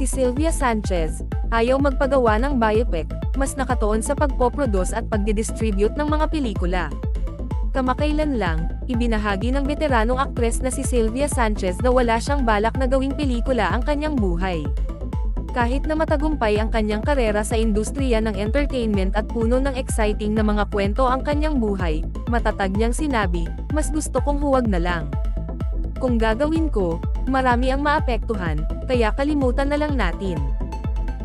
Si Sylvia Sanchez, ayaw magpagawa ng biopic, mas nakatuon sa pagpoproduce at pagdidistribute ng mga pelikula. Kamakailan lang, ibinahagi ng veteranong aktres na si Sylvia Sanchez na wala siyang balak na gawing pelikula ang kanyang buhay. Kahit na matagumpay ang kanyang karera sa industriya ng entertainment at puno ng exciting na mga kwento ang kanyang buhay, matatag niyang sinabi, mas gusto kong huwag na lang. Kung gagawin ko, marami ang maapektuhan, kaya kalimutan na lang natin.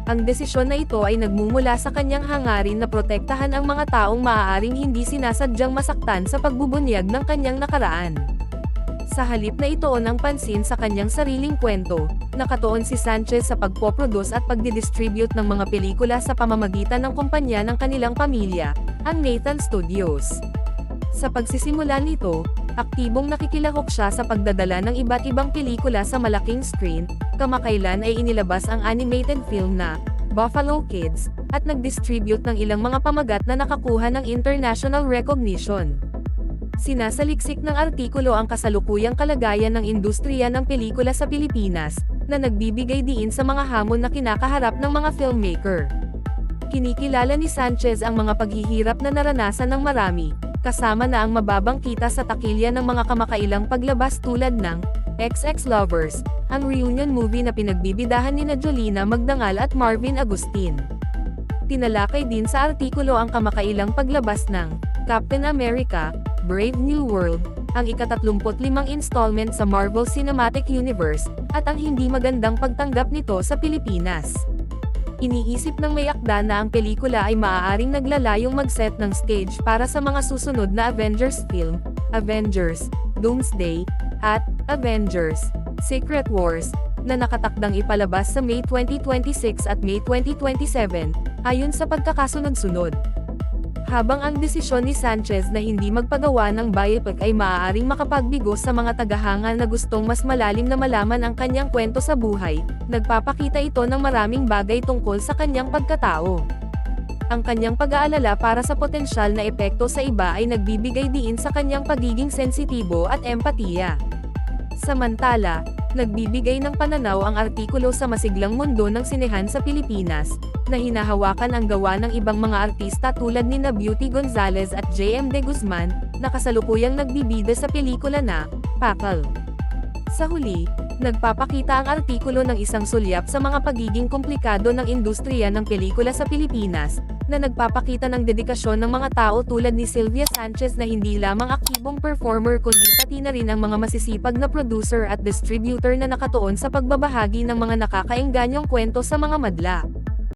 Ang desisyon na ito ay nagmumula sa kanyang hangarin na protektahan ang mga taong maaaring hindi sinasadyang masaktan sa pagbubunyag ng kanyang nakaraan. Sa halip na itoon ang pansin sa kanyang sariling kwento, nakatuon si Sanchez sa pagpoproduce at pagdidistribute ng mga pelikula sa pamamagitan ng kumpanya ng kanilang pamilya, ang Nathan Studios. Sa pagsisimula nito, aktibong nakikilahok siya sa pagdadala ng iba't ibang pelikula sa malaking screen, kamakailan ay inilabas ang animated film na Buffalo Kids, at nag-distribute ng ilang mga pamagat na nakakuha ng international recognition. Sinasaliksik ng artikulo ang kasalukuyang kalagayan ng industriya ng pelikula sa Pilipinas, na nagbibigay diin sa mga hamon na kinakaharap ng mga filmmaker. Kinikilala ni Sanchez ang mga paghihirap na naranasan ng marami, kasama na ang mababang kita sa takilya ng mga kamakailang paglabas tulad ng XX Lovers, ang reunion movie na pinagbibidahan ni na Jolina Magdangal at Marvin Agustin. Tinalakay din sa artikulo ang kamakailang paglabas ng Captain America, Brave New World, ang ikatatlumputlimang installment sa Marvel Cinematic Universe, at ang hindi magandang pagtanggap nito sa Pilipinas. Iniisip ng may akda na ang pelikula ay maaaring naglalayong mag-set ng stage para sa mga susunod na Avengers film, Avengers, Doomsday, at Avengers, Secret Wars, na nakatakdang ipalabas sa May 2026 at May 2027, ayon sa pagkakasunod-sunod. Habang ang desisyon ni Sanchez na hindi magpagawa ng biopic ay maaaring makapagbigo sa mga tagahanga na gustong mas malalim na malaman ang kanyang kwento sa buhay, nagpapakita ito ng maraming bagay tungkol sa kanyang pagkatao. Ang kanyang pag-aalala para sa potensyal na epekto sa iba ay nagbibigay diin sa kanyang pagiging sensitibo at empatiya. Samantala, nagbibigay ng pananaw ang artikulo sa masiglang mundo ng sinehan sa Pilipinas, na hinahawakan ang gawa ng ibang mga artista tulad ni na Beauty Gonzalez at JM De Guzman, na kasalukuyang nagbibida sa pelikula na, Pakal. Sa huli, nagpapakita ang artikulo ng isang sulyap sa mga pagiging komplikado ng industriya ng pelikula sa Pilipinas, na nagpapakita ng dedikasyon ng mga tao tulad ni Sylvia Sanchez na hindi lamang aktibong performer kundi pati na rin ang mga masisipag na producer at distributor na nakatuon sa pagbabahagi ng mga nakakaengganyong kwento sa mga madla.